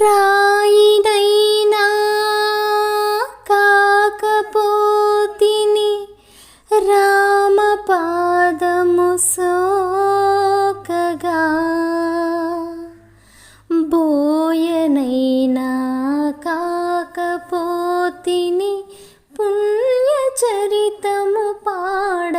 రాయిదైనా కాకపోతిని కాకపోతిని పుణ్యచరితము పాడ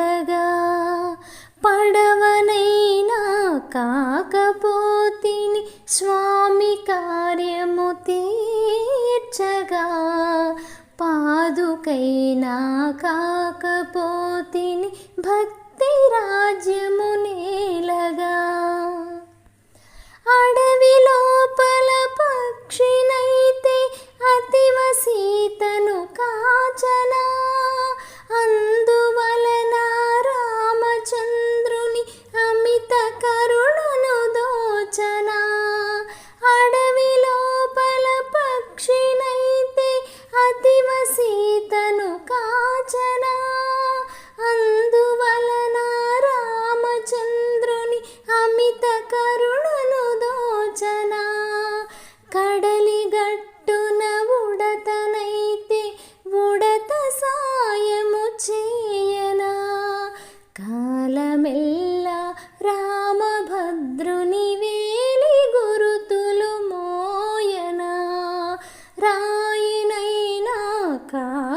भक्तिराज मो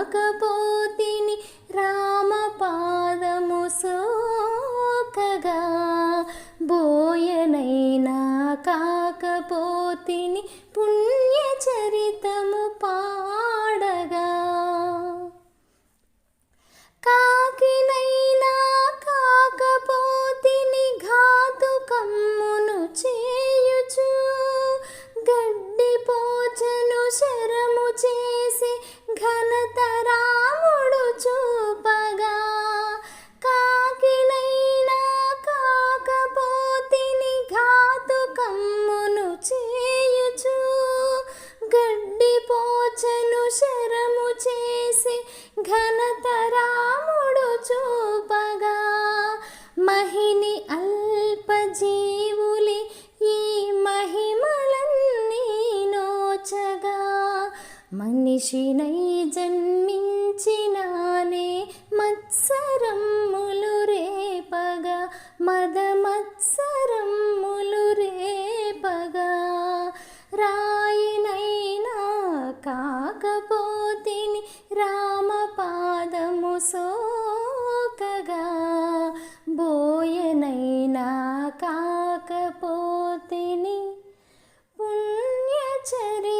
个不 మనిషినై జన్మించినానే మత్సరమ్ములు రేపగా. మద మత్సరమ్ములు రేపగా. రాయినైనా కాకపోతిని రామపాదము సోకగా. బోయనైనా కాకపోతిని పుణ్యచరి